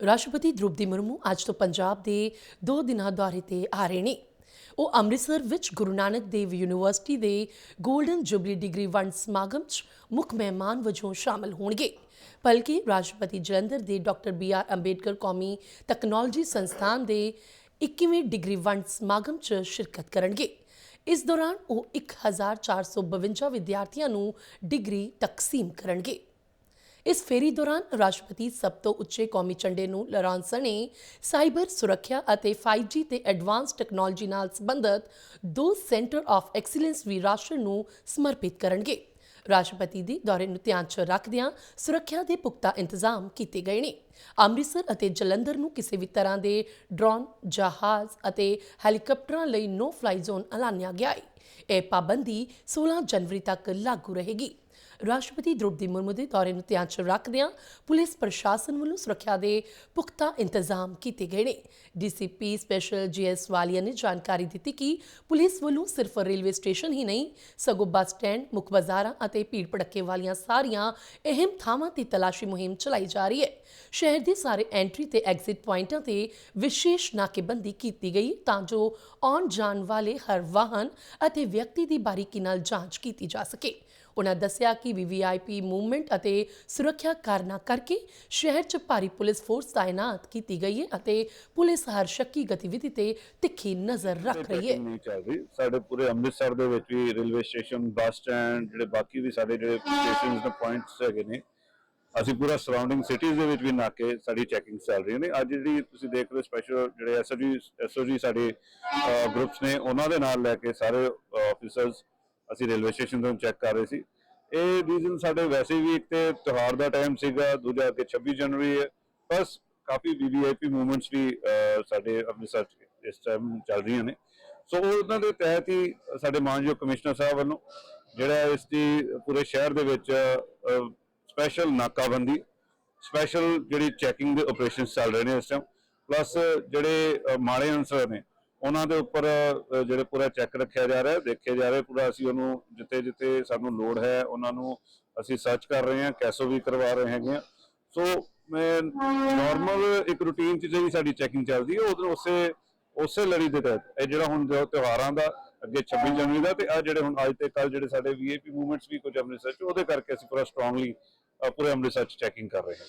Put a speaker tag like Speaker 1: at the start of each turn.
Speaker 1: ਰਾਸ਼ਟਰਪਤੀ ਦ੍ਰੋਪਦੀ ਮੁਰਮੂ ਅੱਜ ਤੋਂ ਪੰਜਾਬ ਦੇ ਦੋ ਦਿਨਾਂ ਦੌਰੇ ਤੇ ਆ ਰਹੇ ਨੇ। ਉਹ ਅੰਮ੍ਰਿਤਸਰ ਵਿੱਚ ਗੁਰੂ ਨਾਨਕ ਦੇਵ ਯੂਨੀਵਰਸਿਟੀ ਦੇ 골ਡਨ ਜੁਬਲੀ ਡਿਗਰੀ ਵੰਡ ਸਮਾਗਮ 'ਚ ਮੁੱਖ ਮਹਿਮਾਨ ਵਜੋਂ ਸ਼ਾਮਲ ਹੋਣਗੇ। ਬਲਕਿ ਰਾਸ਼ਟਰਪਤੀ ਜਲੰਧਰ ਦੇ ਡਾਕਟਰ ਬੀ ਆਰ ਅੰਬੇਡਕਰ ਕੌਮੀ ਤਕਨਾਲੋਜੀ ਸੰਸਥਾਨ ਦੇ 21ਵੀਂ ਡਿਗਰੀ ਵੰਡ ਸਮਾਗਮ 'ਚ ਸ਼ਿਰਕਤ ਕਰਨਗੇ। ਇਸ ਦੌਰਾਨ ਉਹ 1452 ਵਿਦਿਆਰਥੀਆਂ ਨੂੰ ਡਿਗਰੀ ਤਕਸੀਮ ਕਰਨਗੇ। ਇਸ ਫੇਰੀ ਦੌਰਾਨ ਰਾਸ਼ਟਰਪਤੀ ਸਭ ਤੋਂ ਉੱਚੇ ਕੌਮੀ ਝੰਡੇ ਨੂੰ ਲਹਿਰਾਉਣ ਸਣੇ, ਸਾਈਬਰ ਸੁਰੱਖਿਆ ਅਤੇ 5G ਤੇ ਐਡਵਾਂਸ ਟੈਕਨੋਲੋਜੀ ਨਾਲ ਸੰਬੰਧਿਤ ਦੋ ਸੈਂਟਰ ਆਫ ਐਕਸੀਲੈਂਸ ਵੀ ਰਾਸ਼ਟਰ ਨੂੰ ਸਮਰਪਿਤ ਕਰਨਗੇ। ਰਾਸ਼ਟਰਪਤੀ ਦੇ ਦੌਰੇ ਨੂੰ ਧਿਆਨ 'ਚ ਰੱਖਦਿਆਂ ਸੁਰੱਖਿਆ ਦੇ ਪੁਖਤਾ ਇੰਤਜ਼ਾਮ ਕੀਤੇ ਗਏ ਨੇ। ਅੰਮ੍ਰਿਤਸਰ ਅਤੇ ਜਲੰਧਰ ਨੂੰ ਕਿਸੇ ਵੀ ਤਰ੍ਹਾਂ ਦੇ ਡਰੋਨ, ਜਹਾਜ਼ ਅਤੇ ਹੈਲੀਕਾਪਟਰਾਂ ਲਈ ਨੋ ਫਲਾਈ ਜ਼ੋਨ ਐਲਾਨਿਆ ਗਿਆ ਹੈ ਇਹ ਪਾਬੰਦੀ 16 ਜਨਵਰੀ ਤੱਕ ਲਾਗੂ ਰਹੇਗੀ। ਰਾਸ਼ਟਰਪਤੀ ਦ੍ਰੋਪਦੀ ਮੁਰਮੂ ਦੇ ਦੌਰੇ ਨੂੰ ਧਿਆਨ 'ਚ ਰੱਖਦਿਆਂ ਪੁਲਿਸ ਪ੍ਰਸ਼ਾਸਨ ਵੱਲੋਂ ਸੁਰੱਖਿਆ ਦੇ ਪੁਖਤਾ ਇੰਤਜ਼ਾਮ ਕੀਤੇ ਗਏ ਨੇ। ਡੀਸੀਪੀ ਸਪੈਸ਼ਲ ਜੀਐਸ ਵਾਲੀਆ ਨੇ ਜਾਣਕਾਰੀ ਦਿੱਤੀ ਕਿ ਪੁਲਿਸ ਵੱਲੋਂ ਸਿਰਫ ਰੇਲਵੇ ਸਟੇਸ਼ਨ ਹੀ ਨਹੀਂ, ਸਗੋਂ ਬੱਸ ਸਟੈਂਡ, ਮੁੱਖ ਬਾਜ਼ਾਰਾਂ ਅਤੇ ਭੀੜ ਭੜੱਕੇ ਵਾਲੀਆਂ ਸਾਰੀਆਂ ਅਹਿਮ ਥਾਵਾਂ ਤੇ ਤਲਾਸ਼ੀ ਮੁਹਿੰਮ ਚਲਾਈ ਜਾ ਰਹੀ ਹੈ। ਸ਼ਹਿਰ ਦੇ ਸਾਰੇ ਐਂਟਰੀ ਤੇ ਐਗਜ਼ਿਟ ਪੁਆਇੰਟਾਂ ਤੇ ਵਿਸ਼ੇਸ਼ ਨਾਕੇਬੰਦੀ ਕੀਤੀ ਗਈ ਤਾਂ ਜੋ ਆਉਣ ਜਾਣ ਵਾਲੇ ਹਰ ਵਾਹਨ ਅਤੇ ਵਿਅਕਤੀ ਦੀ ਬਾਰੀਕੀ ਨਾਲ ਜਾਂਚ ਕੀਤੀ ਜਾ ਸਕੇ। ਉਨ੍ਹਾਂ ਦੱਸਿਆ ਕਿ ਵੀਵੀਆਈਪੀ ਮੂਵਮੈਂਟ ਅਤੇ ਸੁਰੱਖਿਆ ਕਾਰਨਾਂ ਕਰਕੇ ਸ਼ਹਿਰ 'ਚ ਭਾਰੀ ਪੁਲਿਸ ਫੋਰਸ ਤਾਇਨਾਤ ਕੀਤੀ ਗਈ ਹੈ ਅਤੇ ਪੁਲਿਸ ਹਰ ਸ਼ੱਕੀ ਗਤੀਵਿਧੀ ਤੇ ਤਿੱਖੀ ਨਜ਼ਰ ਰੱਖ ਰਹੀ ਹੈ।
Speaker 2: checking ਨਹੀਂ ਚੱਲ ਰਹੀ ਸਾਡੇ ਪੂਰੇ ਅੰਮ੍ਰਿਤਸਰ ਦੇ ਵਿੱਚ ਵੀ ਰੇਲਵੇ ਸਟੇਸ਼ਨ ਬੱਸ ਸਟੈਂਡ ਜਿਹੜੇ ਬਾਕੀ ਵੀ ਸਾਡੇ ਜਿਹੜੇ ਸਟੇਸ਼ਨਸ ਦੇ ਪੁਆਇੰਟਸ ਹੈਗੇ ਨੇ ਅਸੀਂ ਪੂਰਾ ਸਰਾਊਂਡਿੰਗ ਸਿਟੀਜ਼ ਦੇ ਵਿੱਚ ਵੀ ਨਾਕੇ ਸਾਡੀ ਚੈਕਿੰਗ ਚੱਲ ਰਹੀ ਨੇ। ਅੱਜ ਜਿਹੜੀ ਤੁਸੀਂ ਦੇਖ ਰਹੇ ਸਪੈਸ਼ਲ ਜਿਹੜੇ ਐਸਓਜੀ ਐਸਓਜੀ ਸਾਡੇ ਗਰੁੱਪਸ ਨੇ ਉਹਨਾਂ ਦੇ ਨਾਲ ਲੈ ਕੇ ਸਾਰੇ ਆਫੀਸਰਸ ਅਸੀਂ ਰੇਲਵੇ ਸਟੇਸ਼ਨ ਤੋਂ ਚੈੱਕ ਕਰ ਰਹੇ ਸੀ। ਇਹ ਰੀਜ਼ਨ ਸਾਡੇ ਵੈਸੇ ਵੀ ਇੱਕ ਤੇ ਤਿਉਹਾਰ ਦਾ ਟਾਈਮ ਸੀਗਾ, ਦੂਜਾ ਕਿ 26 ਜਨਵਰੀ ਹੈ। ਬਸ ਕਾਫੀ ਵੀਵੀਆਈਪੀ ਮੂਵਮੈਂਟਸ ਵੀ ਸਾਡੇ ਅੰਮ੍ਰਿਤਸਰ 'ਚ ਇਸ ਟਾਈਮ ਚੱਲ ਰਹੀਆਂ ਨੇ। ਸੋ ਉਹਨਾਂ ਦੇ ਤਹਿਤ ਹੀ ਸਾਡੇ ਮਾਨਯੋਗ ਕਮਿਸ਼ਨਰ ਸਾਹਿਬ ਵੱਲੋਂ ਜਿਹੜਾ ਇਸ ਦੀ ਪੂਰੇ ਸ਼ਹਿਰ ਦੇ ਵਿੱਚ ਸਪੈਸ਼ਲ ਨਾਕਾਬੰਦੀ ਸਪੈਸ਼ਲ ਜਿਹੜੀ ਚੈਕਿੰਗ ਦੇ ਆਪਰੇਸ਼ਨਸ ਚੱਲ ਰਹੇ ਨੇ ਇਸ ਟਾਈਮ ਪਲੱਸ ਜਿਹੜੇ ਮਾੜੇ ਅਨਸਰ ਨੇ ਉਹਨਾਂ ਦੇ ਉੱਪਰ ਜਿਹੜੇ ਪੂਰਾ ਚੈੱਕ ਰੱਖਿਆ ਜਾ ਰਿਹਾ, ਦੇਖਿਆ ਜਾ ਰਿਹਾ ਪੂਰਾ ਅਸੀਂ ਉਹਨੂੰ ਜਿੱਥੇ ਜਿੱਥੇ ਸਾਨੂੰ ਲੋੜ ਹੈ, ਉਹਨਾਂ ਨੂੰ ਅਸੀਂ ਸਰਚ ਕਰ ਰਹੇ ਹਾਂ, ਕੈਸੋ ਵੀ ਕਰਵਾ ਰਹੇ ਹੈਗੇ ਆ ਸੋ ਮੈਂ ਨਾਰਮਲ ਇੱਕ ਰੂਟੀਨ ਚ ਜਿਹੜੀ ਸਾਡੀ ਚੈਕਿੰਗ ਚੱਲਦੀ ਹੈ ਉਹਦੇ ਉਸੇ ਉਸੇ ਲੜੀ ਦੇ ਤਹਿਤ। ਇਹ ਜਿਹੜਾ ਹੁਣ ਜੋ ਤਿਉਹਾਰਾਂ ਦਾ, ਅੱਗੇ 26 ਜਨਵਰੀ ਦਾ ਤੇ ਆ ਜਿਹੜੇ ਹੁਣ ਅੱਜ ਤੇ ਕੱਲ ਜਿਹੜੇ ਸਾਡੇ ਵੀਆਈਪੀ ਮੂਵਮੈਂਟਸ ਵੀ ਕੁਝ ਅੰਮ੍ਰਿਤਸਰ ਚ, ਉਹਦੇ ਕਰਕੇ ਅਸੀਂ ਪੂਰਾ ਸਟਰੋਂਗਲੀ ਪੂਰੇ ਅੰਮ੍ਰਿਤਸਰ ਚ ਚੈਕਿੰਗ ਕਰ ਰਹੇ ਹਾਂ